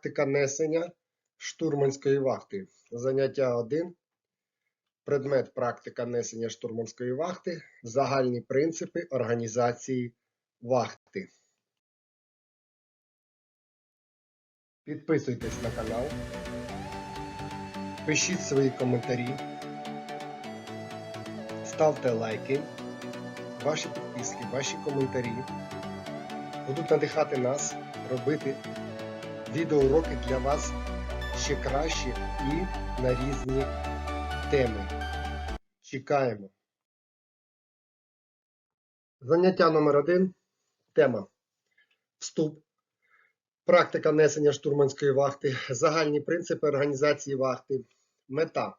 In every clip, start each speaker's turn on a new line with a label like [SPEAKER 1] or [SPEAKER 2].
[SPEAKER 1] Практика несення штурманської вахти. Заняття 1. Предмет практика несення штурманської вахти. Загальні принципи організації вахти. Підписуйтесь на канал. Пишіть свої коментарі. Ставте лайки. Ваші підписки, ваші коментарі будуть надихати нас робити відеоуроки для вас ще краще і на різні теми. Чекаємо. Заняття номер один. Тема. Вступ. Практика несення штурманської вахти. Загальні принципи організації вахти. Мета.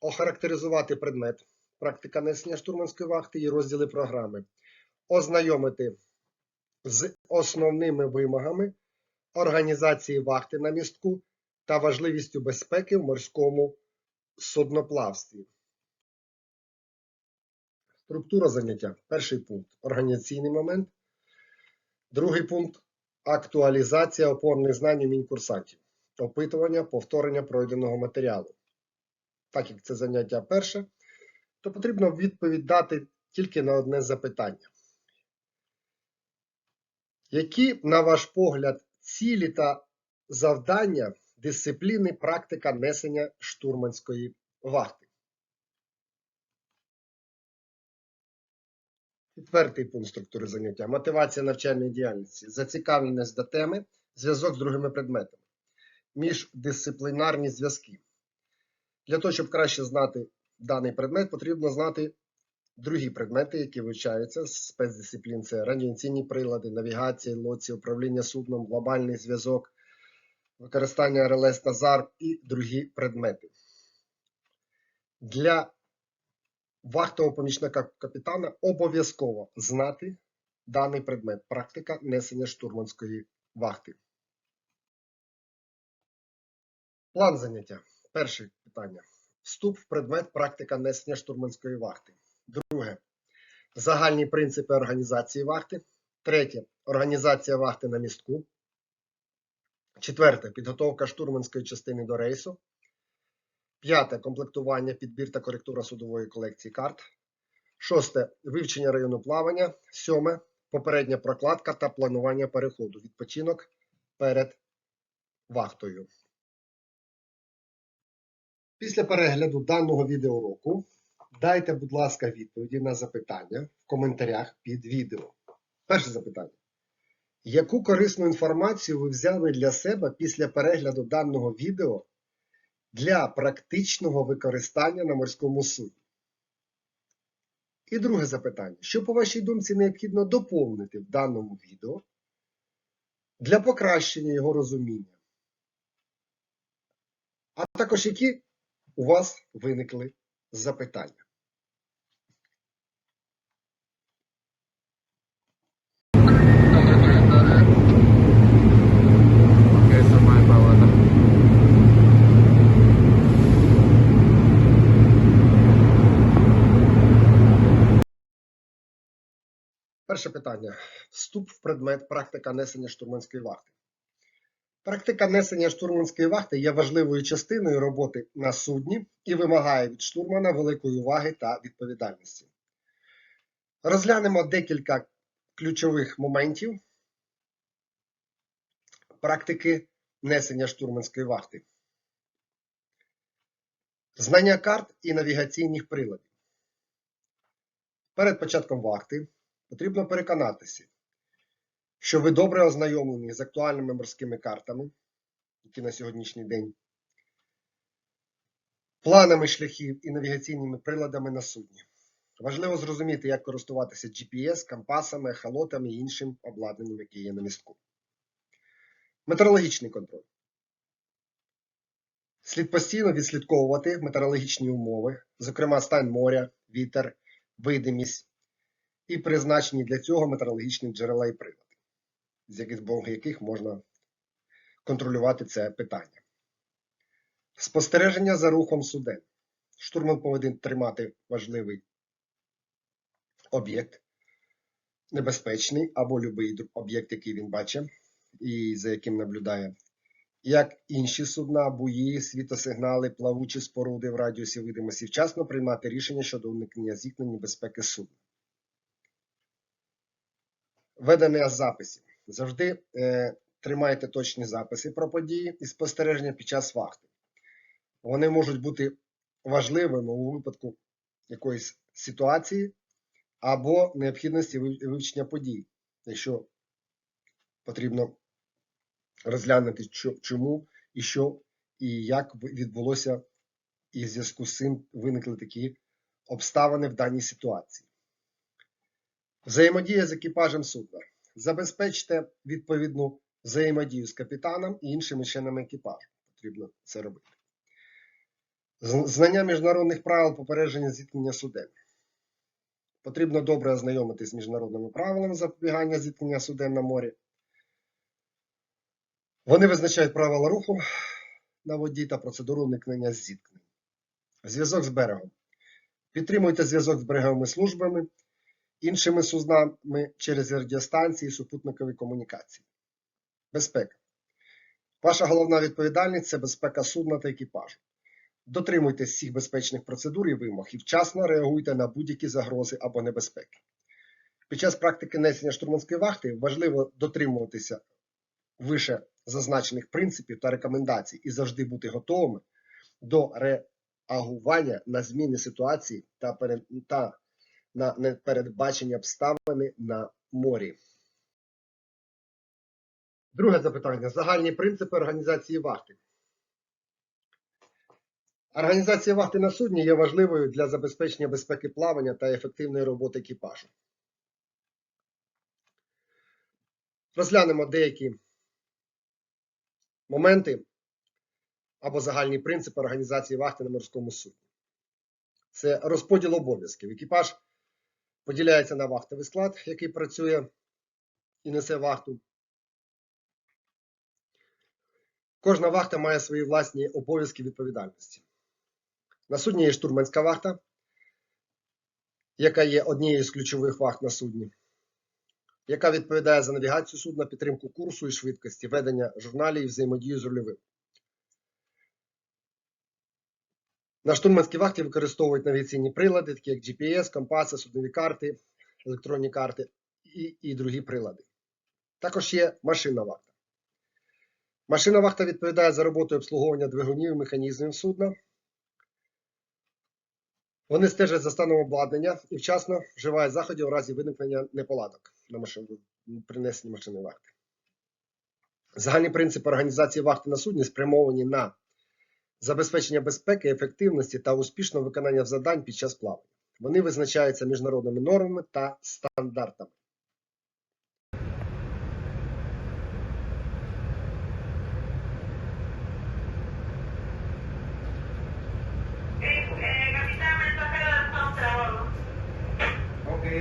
[SPEAKER 1] Охарактеризувати предмет. Практика несення штурманської вахти і розділи програми. Ознайомити з основними вимогами організації вахти на містку та важливістю безпеки в морському судноплавстві. Структура заняття. Перший пункт організаційний момент. Другий пункт актуалізація опорних знань у мінкурсантів. Опитування, повторення пройденого матеріалу. Так як це заняття перше, то потрібно відповідь дати тільки на одне запитання. Які, на ваш погляд, цілі та завдання дисципліни практика несення штурманської вахти? Четвертий пункт структури заняття. Мотивація навчальної діяльності, зацікавленість до теми, зв'язок з другими предметами, міждисциплінарні зв'язки. Для того, щоб краще знати даний предмет, потрібно знати другі предмети, які вивчаються з спецдисциплін. Це радіаційні прилади, навігація, лоція, управління судном, глобальний зв'язок, використання РЛС та ЗАРП і другі предмети. Для вахтового помічника капітана обов'язково знати даний предмет. Практика несення штурманської вахти. План заняття. Перше питання. Вступ в предмет практика несення штурманської вахти. Друге. Загальні принципи організації вахти. Третє. Організація вахти на містку. Четверте. Підготовка штурманської частини до рейсу. П'яте. Комплектування, підбір та коректура судової колекції карт. Шосте. Вивчення району плавання. Сьоме. Попередня прокладка та планування переходу. Відпочинок перед вахтою. Після перегляду даного відеоуроку дайте, будь ласка, відповіді на запитання в коментарях під відео. Перше запитання. Яку корисну інформацію ви взяли для себе після перегляду даного відео для практичного використання на морському судні? І друге запитання. Що, по вашій думці, необхідно доповнити в даному відео для покращення його розуміння? А також які у вас виникли запитання? Перше питання. Вступ в предмет практика несення штурманської вахти. Практика несення штурманської вахти є важливою частиною роботи на судні і вимагає від штурмана великої уваги та відповідальності. Розглянемо декілька ключових моментів практики несення штурманської вахти. Знання карт і навігаційних приладів. Перед початком вахти потрібно переконатися, що ви добре ознайомлені з актуальними морськими картами, які на сьогоднішній день, планами шляхів і навігаційними приладами на судні. Важливо зрозуміти, як користуватися GPS, компасами, ехолотами і іншим обладнанням, яке є на містку. Метеорологічний контроль. Слід постійно відслідковувати метеорологічні умови, зокрема стан моря, вітер, видимість і призначені для цього метеорологічні джерела і прилади, з яких, яких можна контролювати це питання. Спостереження за рухом суден. Штурман повинен тримати важливий об'єкт, небезпечний або будь-який об'єкт, який він бачить, і за яким наблюдає, як інші судна, буї, світосигнали, плавучі споруди в радіусі видимості, вчасно приймати рішення щодо уникнення зіткнень і безпеки судна. Ведення записів. Завжди е, тримайте точні записи про події і спостереження під час вахти. Вони можуть бути важливими у випадку якоїсь ситуації або необхідності вивчення подій, якщо потрібно розглянути, чому і що і як відбулося, і в зв'язку з цим виникли такі обставини в даній ситуації. Взаємодія з екіпажем судна. Забезпечте відповідну взаємодію з капітаном і іншими членами екіпажу. Потрібно це робити. Знання міжнародних правил попередження зіткнення суден. Потрібно добре ознайомитись з міжнародними правилами запобігання зіткнення суден на морі. Вони визначають правила руху на воді та процедуру уникнення зіткнень. Зв'язок з берегом. Підтримуйте зв'язок з береговими службами, іншими суднами через радіостанції супутникові комунікації. Безпека. Ваша головна відповідальність це безпека судна та екіпажу. Дотримуйтесь всіх безпечних процедур і вимог і вчасно реагуйте на будь-які загрози або небезпеки. Під час практики несення штурманської вахти важливо дотримуватися вище зазначених принципів та рекомендацій і завжди бути готовими до реагування на зміни ситуації та на непередбачені обставини на морі. Друге запитання. Загальні принципи організації вахти. Організація вахти на судні є важливою для забезпечення безпеки плавання та ефективної роботи екіпажу. Розглянемо деякі моменти або загальні принципи організації вахти на морському судні. Це розподіл обов'язків. Екіпаж поділяється на вахтовий склад, який працює і несе вахту. Кожна вахта має свої власні обов'язки відповідальності. На судні є штурманська вахта, яка є однією з ключових вахт на судні, яка відповідає за навігацію судна, підтримку курсу і швидкості, ведення журналів і взаємодію з рульовим. На штурманській вахті використовують навігаційні прилади, такі як GPS, компаси, суднові карти, електронні карти і, і другі прилади. Також є машинна вахта. Машинна вахта відповідає за роботу обслуговування двигунів і механізмів судна. Вони стежать за станом обладнання і вчасно вживають заходів у разі виникнення неполадок на принесенні машини вахти. Загальні принципи організації вахти на судні спрямовані на забезпечення безпеки, ефективності та успішного виконання завдань під час плавання. Вони визначаються міжнародними нормами та стандартами.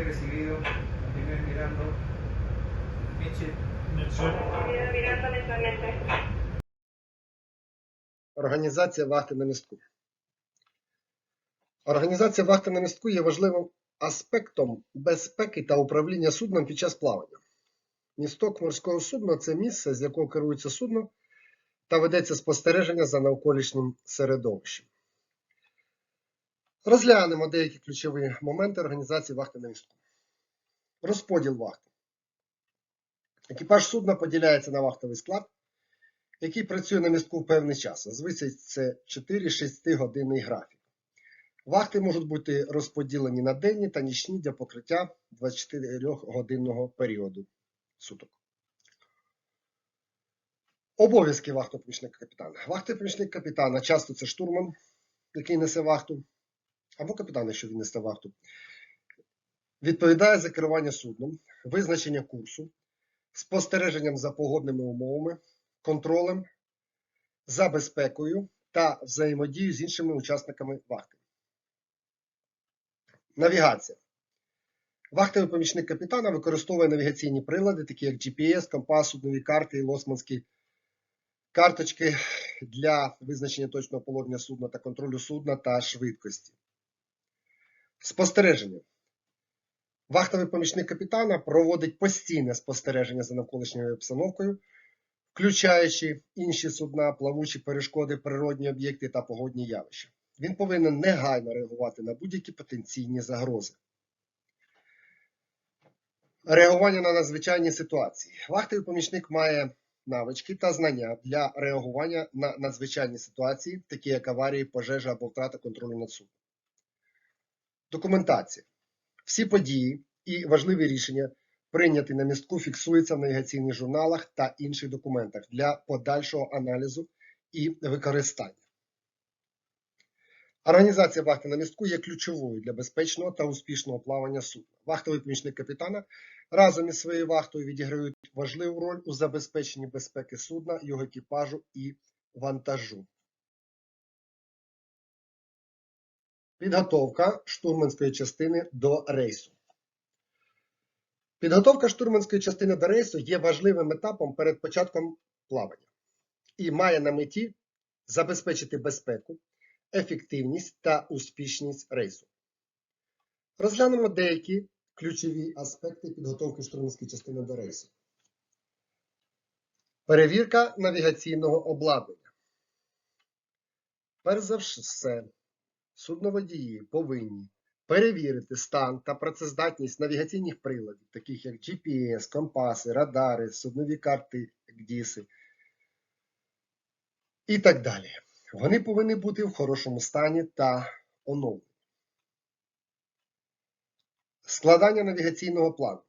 [SPEAKER 2] Recibido. Continúe mirando. Mitchell.
[SPEAKER 3] Mira, mirando lentamente.
[SPEAKER 1] Організація вахти на містку. Організація вахти на містку є важливим аспектом безпеки та управління судном під час плавання. Місток морського судна це місце, з якого керується судно та ведеться спостереження за навколишнім середовищем. Розглянемо деякі ключові моменти організації вахти на містку. Розподіл вахти. Екіпаж судна поділяється на вахтовий склад, який працює на містку в певний час. Зазвичай це 4-6 годинний графік. Вахти можуть бути розподілені на денні та нічні для покриття 24-годинного періоду суток. Обов'язки вахтового помічника капітана. Вахтовий помічник капітана часто це штурман, який несе вахту, або капітан, якщо він несе вахту. Відповідає за керування судном, визначення курсу, спостереженням за погодними умовами, контролем за безпекою та взаємодією з іншими учасниками вахти. Навігація. Вахтовий помічник капітана використовує навігаційні прилади, такі як GPS, компас, суднові карти і лосманські карточки для визначення точного положення судна та контролю судна та швидкості. Спостереження. Вахтовий помічник капітана проводить постійне спостереження за навколишньою обстановкою, включаючи інші судна, плавучі перешкоди, природні об'єкти та погодні явища. Він повинен негайно реагувати на будь-які потенційні загрози. Реагування на надзвичайні ситуації. Вахтовий помічник має навички та знання для реагування на надзвичайні ситуації, такі як аварії, пожежа або втрата контролю над судном. Документація. Всі події і важливі рішення, прийняті на містку, фіксуються в навігаційних журналах та інших документах для подальшого аналізу і використання. Організація вахти на містку є ключовою для безпечного та успішного плавання судна. Вахтовий помічник капітана разом із своєю вахтою відіграють важливу роль у забезпеченні безпеки судна, його екіпажу і вантажу. Підготовка штурманської частини до рейсу. Підготовка штурманської частини до рейсу є важливим етапом перед початком плавання і має на меті забезпечити безпеку, ефективність та успішність рейсу. Розглянемо деякі ключові аспекти підготовки штурманської частини до рейсу. Перевірка навігаційного обладнання. Перш за все, судноводії повинні перевірити стан та працездатність навігаційних приладів, таких як GPS, компаси, радари, суднові карти, ГДІСи і так далі. Вони повинні бути в хорошому стані та оновлені. Складання навігаційного плану.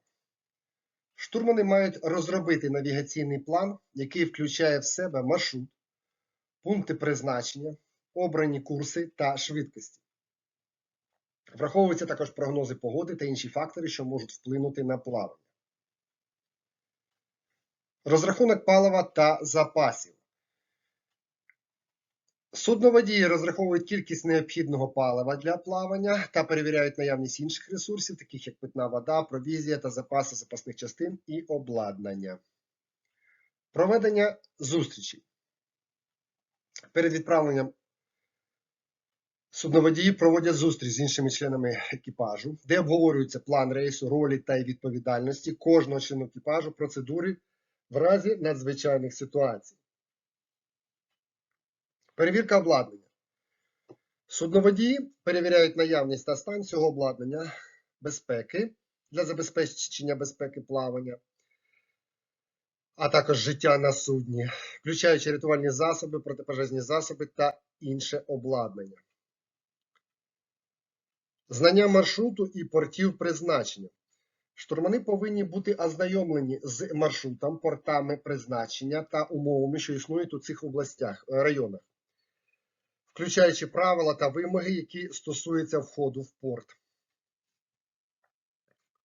[SPEAKER 1] Штурмани мають розробити навігаційний план, який включає в себе маршрут, пункти призначення, обрані курси та швидкості. Враховуються також прогнози погоди та інші фактори, що можуть вплинути на плавання. Розрахунок палива та запасів. Судноводії розраховують кількість необхідного палива для плавання та перевіряють наявність інших ресурсів, таких як питна вода, провізія та запаси запасних частин і обладнання. Проведення зустрічей. Перед відправленням судноводії проводять зустріч з іншими членами екіпажу, де обговорюється план рейсу, ролі та відповідальності кожного члена екіпажу, процедури в разі надзвичайних ситуацій. Перевірка обладнання. Судноводії перевіряють наявність та стан цього обладнання безпеки для забезпечення безпеки плавання, а також життя на судні, включаючи рятувальні засоби, протипожежні засоби та інше обладнання. Знання маршруту і портів призначення. Штурмани повинні бути ознайомлені з маршрутом, портами призначення та умовами, що існують у цих областях, е, районах, включаючи правила та вимоги, які стосуються входу в порт.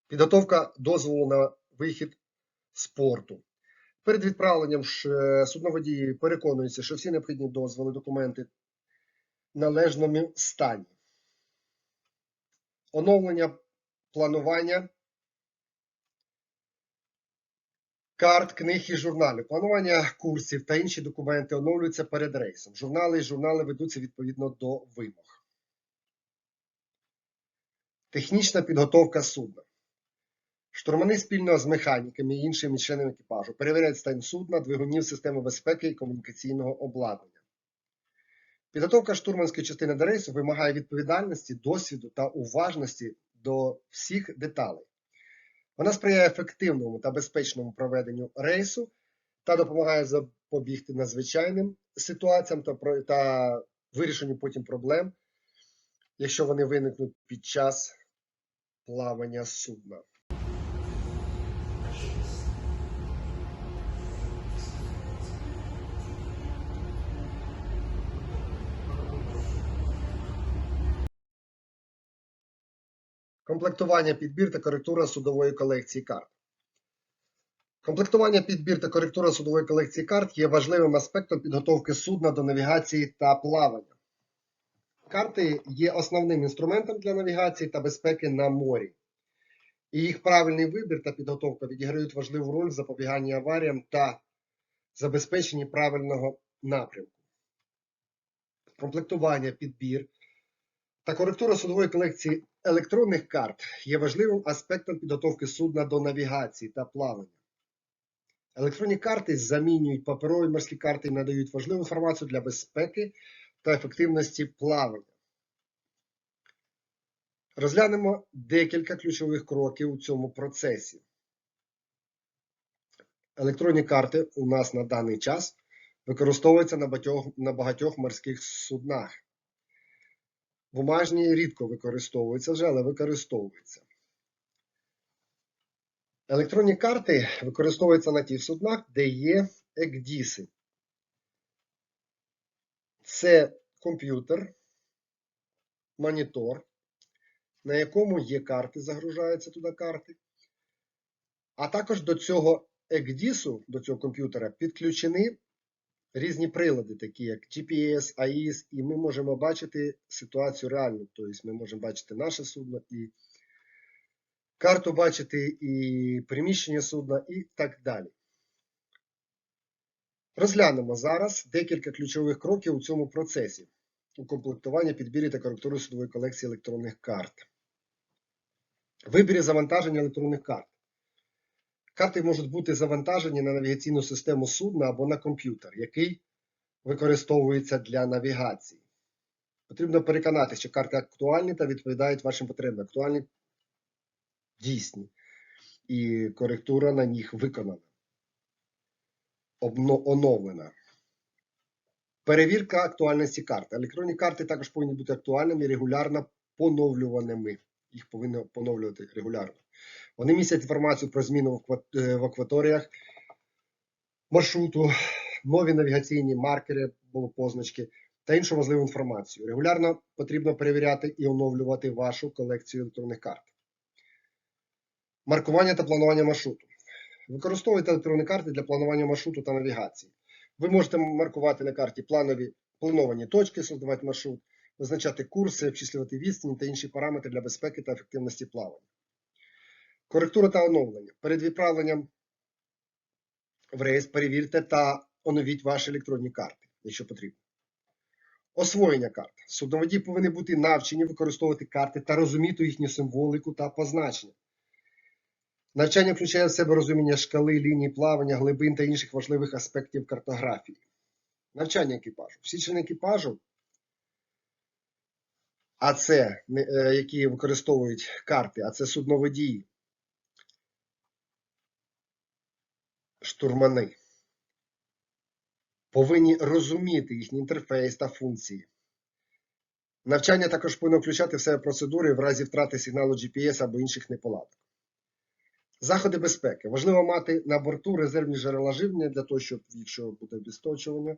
[SPEAKER 1] Підготовка дозволу на вихід з порту. Перед відправленням е, судноводії переконуються, що всі необхідні дозволи, документи належному стані. Оновлення планування карт, книг і журналів. Планування курсів та інші документи оновлюються перед рейсом. Журнали і журнали ведуться відповідно до вимог. Технічна підготовка судна. Штурмани спільно з механіками і іншими членами екіпажу перевіряють стан судна, двигунів системи безпеки і комунікаційного обладнання. Підготовка штурманської частини до рейсу вимагає відповідальності, досвіду та уважності до всіх деталей. Вона сприяє ефективному та безпечному проведенню рейсу та допомагає запобігти надзвичайним ситуаціям та, та вирішенню потім проблем, якщо вони виникнуть під час плавання судна. Комплектування, підбір та коректура судової колекції карт. Комплектування, підбір та коректура судової колекції карт є важливим аспектом підготовки судна до навігації та плавання. Карти є основним інструментом для навігації та безпеки на морі. І їх правильний вибір та підготовка відіграють важливу роль в запобіганні аваріям та забезпеченні правильного напрямку. Комплектування, підбір та коректура судової колекції електронних карт є важливим аспектом підготовки судна до навігації та плавання. Електронні карти замінюють паперові морські карти і надають важливу інформацію для безпеки та ефективності плавання. Розглянемо декілька ключових кроків у цьому процесі. Електронні карти у нас на даний час використовуються на багатьох, на багатьох морських суднах. Бумажні рідко використовуються вже, але використовуються. Електронні карти використовуються на тих суднах, де є екдіси. Це комп'ютер, монітор, на якому є карти, загружаються туди карти. А також до цього екдісу, до цього комп'ютера, підключені різні прилади, такі як GPS, AIS, і ми можемо бачити ситуацію реальну. Тобто ми можемо бачити наше судно і карту бачити, і приміщення судна, і так далі. Розглянемо зараз декілька ключових кроків у цьому процесі укомплектування, підбірі та коректури судової колекції електронних карт. Вибір завантаження електронних карт. Карти можуть бути завантажені на навігаційну систему судна або на комп'ютер, який використовується для навігації. Потрібно переконатися, що карти актуальні та відповідають вашим потребам. Актуальні, дійсні. І коректура на них виконана. Обно- оновлена. Перевірка актуальності карт. Електронні карти також повинні бути актуальними і регулярно поновлюваними. Їх повинні поновлювати регулярно. Вони містять інформацію про зміну в е, акваторіях маршруту, нові навігаційні маркери, або позначки та іншу важливу інформацію. Регулярно потрібно перевіряти і оновлювати вашу колекцію електронних карт. Маркування та планування маршруту. Використовуйте електронні карти для планування маршруту та навігації. Ви можете маркувати на карті планові плановані точки, создавати маршрут, визначати курси, обчислювати відстані та інші параметри для безпеки та ефективності плавання. Коректура та оновлення. Перед відправленням в рейс перевірте та оновіть ваші електронні карти, якщо потрібно. Освоєння карт. Судноводі повинні бути навчені використовувати карти та розуміти їхню символіку та позначення. Навчання включає в себе розуміння шкали, ліній плавання, глибин та інших важливих аспектів картографії. Навчання екіпажу. Всі члени екіпажу, а це е, які використовують карти, а це судноводії, штурмани, повинні розуміти їхній інтерфейс та функції. Навчання також повинно включати в себе процедури в разі втрати сигналу GPS або інших неполадок. Заходи безпеки. Важливо мати на борту резервні джерела живлення для того, щоб, якщо буде відсточування,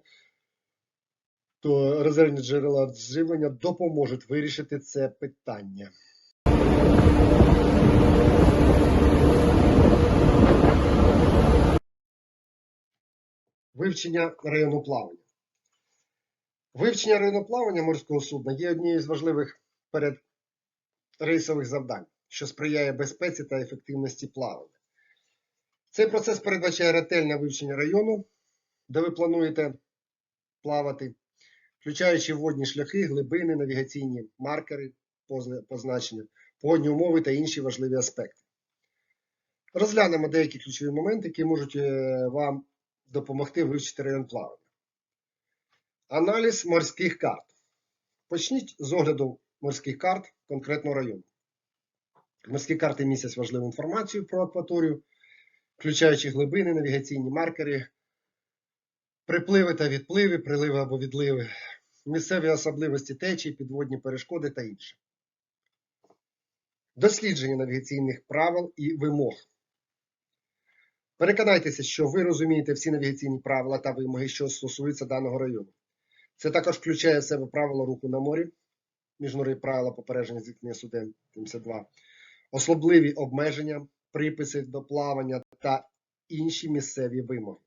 [SPEAKER 1] то резервні джерела живлення допоможуть вирішити це питання. Вивчення району плавання. Вивчення району плавання морського судна є однією з важливих передрейсових завдань, що сприяє безпеці та ефективності плавання. Цей процес передбачає ретельне вивчення району, де ви плануєте плавати, включаючи водні шляхи, глибини, навігаційні маркери, позна- позначення, погодні умови та інші важливі аспекти. Розглянемо деякі ключові моменти, які можуть е, вам допомогти вивчити район плавання. Аналіз морських карт. Почніть з огляду морських карт конкретного району. Морські карти містять важливу інформацію про акваторію, включаючи глибини, навігаційні маркери, припливи та відпливи, приливи або відливи, місцеві особливості течії, підводні перешкоди та інше. Дослідження навігаційних правил і вимог. Переконайтеся, що ви розумієте всі навігаційні правила та вимоги, що стосуються даного району. Це також включає в себе правила руху на морі, міжнародні правила попередження зіткнення суден 72, особливі обмеження, приписи до плавання та інші місцеві вимоги.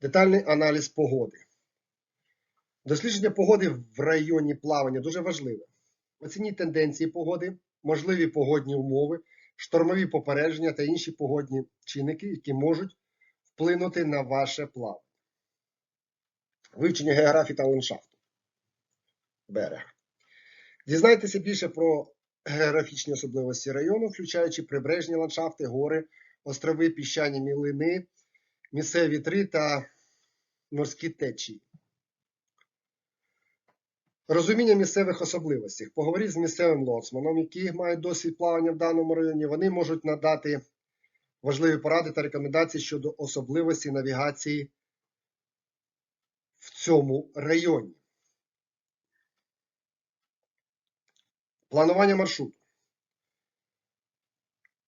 [SPEAKER 1] Детальний аналіз погоди. Дослідження погоди в районі плавання дуже важливе. Оцініть тенденції погоди, можливі погодні умови, штормові попередження та інші погодні чинники, які можуть вплинути на ваше плавання. Вивчення географії та ландшафту. Берег. Дізнайтеся більше про географічні особливості району, включаючи прибережні ландшафти, гори, острови, піщані мілини, місцеві вітри та морські течії. Розуміння місцевих особливостей. Поговоріть з місцевим лоцманом, які мають досвід плавання в даному районі. Вони можуть надати важливі поради та рекомендації щодо особливості навігації в цьому районі. Планування маршруту.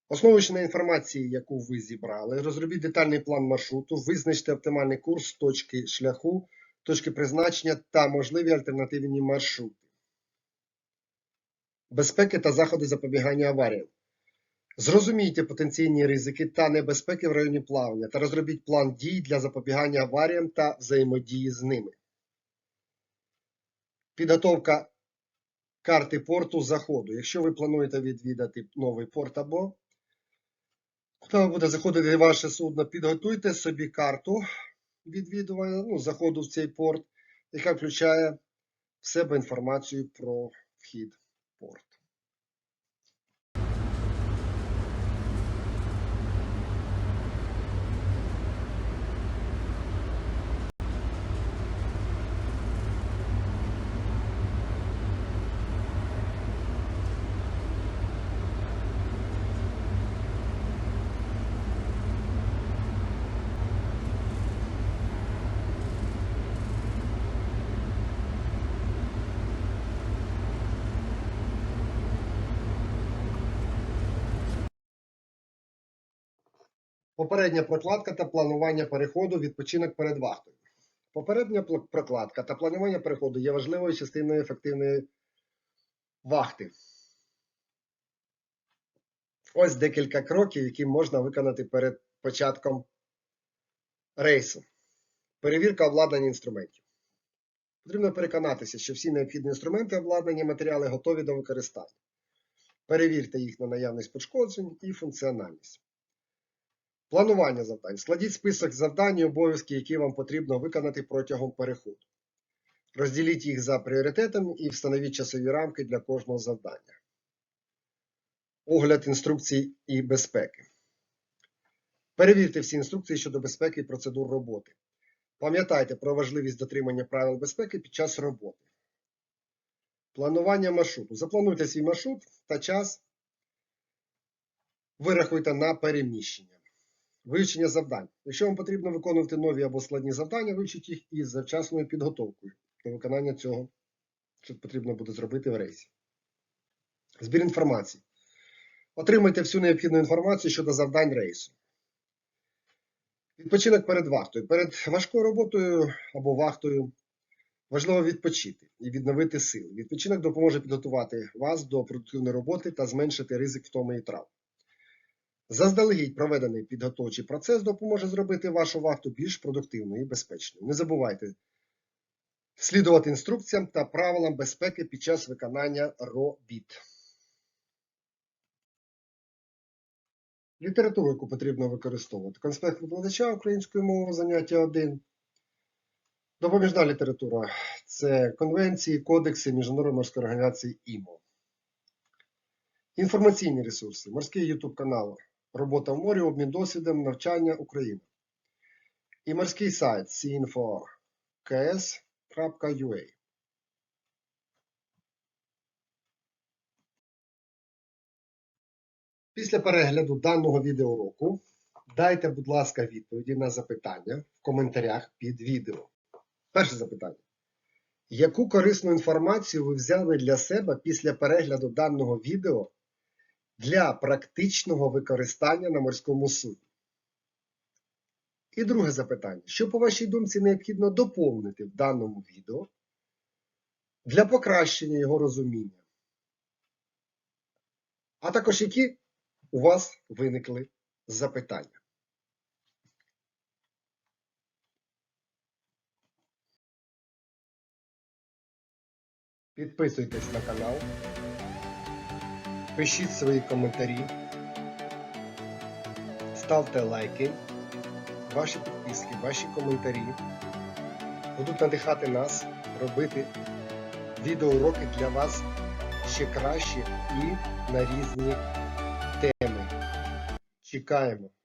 [SPEAKER 1] Основуючи на інформації, яку ви зібрали, розробіть детальний план маршруту, визначте оптимальний курс точки шляху, точки призначення та можливі альтернативні маршрути. Безпеки та заходи запобігання аваріям. Зрозумійте потенційні ризики та небезпеки в районі плавання та розробіть план дій для запобігання аваріям та взаємодії з ними. Підготовка карти порту заходу. Якщо ви плануєте відвідати новий порт або куди буде заходити ваше судно, підготуйте собі карту відвідування, ну, заходу в цей порт, яка включає в себе інформацію про вхід в порт. Попередня прокладка та планування переходу відпочинок перед вахтою. Попередня прокладка та планування переходу є важливою частиною ефективної вахти. Ось декілька кроків, які можна виконати перед початком рейсу. Перевірка обладнання інструментів. Потрібно переконатися, що всі необхідні інструменти обладнання і матеріали готові до використання. Перевірте їх на наявність пошкоджень і функціональність. Планування завдань. Складіть список завдань і обов'язків, які вам потрібно виконати протягом переходу. Розділіть їх за пріоритетом і встановіть часові рамки для кожного завдання. Огляд інструкцій і безпеки. Перевірте всі інструкції щодо безпеки і процедур роботи. Пам'ятайте про важливість дотримання правил безпеки під час роботи. Планування маршруту. Заплануйте свій маршрут та час. Вирахуйте на переміщення. Вивчення завдань. Якщо вам потрібно виконувати нові або складні завдання, вивчіть їх із завчасною підготовкою до виконання цього, що потрібно буде зробити в рейсі. Збір інформації. Отримайте всю необхідну інформацію щодо завдань рейсу. Відпочинок перед вахтою. Перед важкою роботою або вахтою важливо відпочити і відновити сили. Відпочинок допоможе підготувати вас до продуктивної роботи та зменшити ризик втоми і травм. Заздалегідь проведений підготовчий процес допоможе зробити вашу вахту більш продуктивною і безпечною. Не забувайте слідувати інструкціям та правилам безпеки під час виконання робіт. Літературу, яку потрібно використовувати. Конспект викладача української мови, заняття 1. Допоміжна література це конвенції, кодекси Міжнародної морської організації ІМО. Інформаційні ресурси, морський YouTube канал, робота в морі, обмін досвідом, навчання Україна. І морський сайт sinfo.ks.ua. Після перегляду даного відеоуроку дайте, будь ласка, відповіді на запитання в коментарях під відео. Перше запитання. Яку корисну інформацію ви взяли для себе після перегляду даного відео для практичного використання на морському судні? І друге запитання. Що, по вашій думці, необхідно доповнити в даному відео для покращення його розуміння? А також які у вас виникли запитання? Підписуйтесь на канал, пишіть свої коментарі, ставте лайки, ваші підписки, ваші коментарі будуть надихати нас робити відеоуроки для вас ще краще і на різні теми. Чекаємо!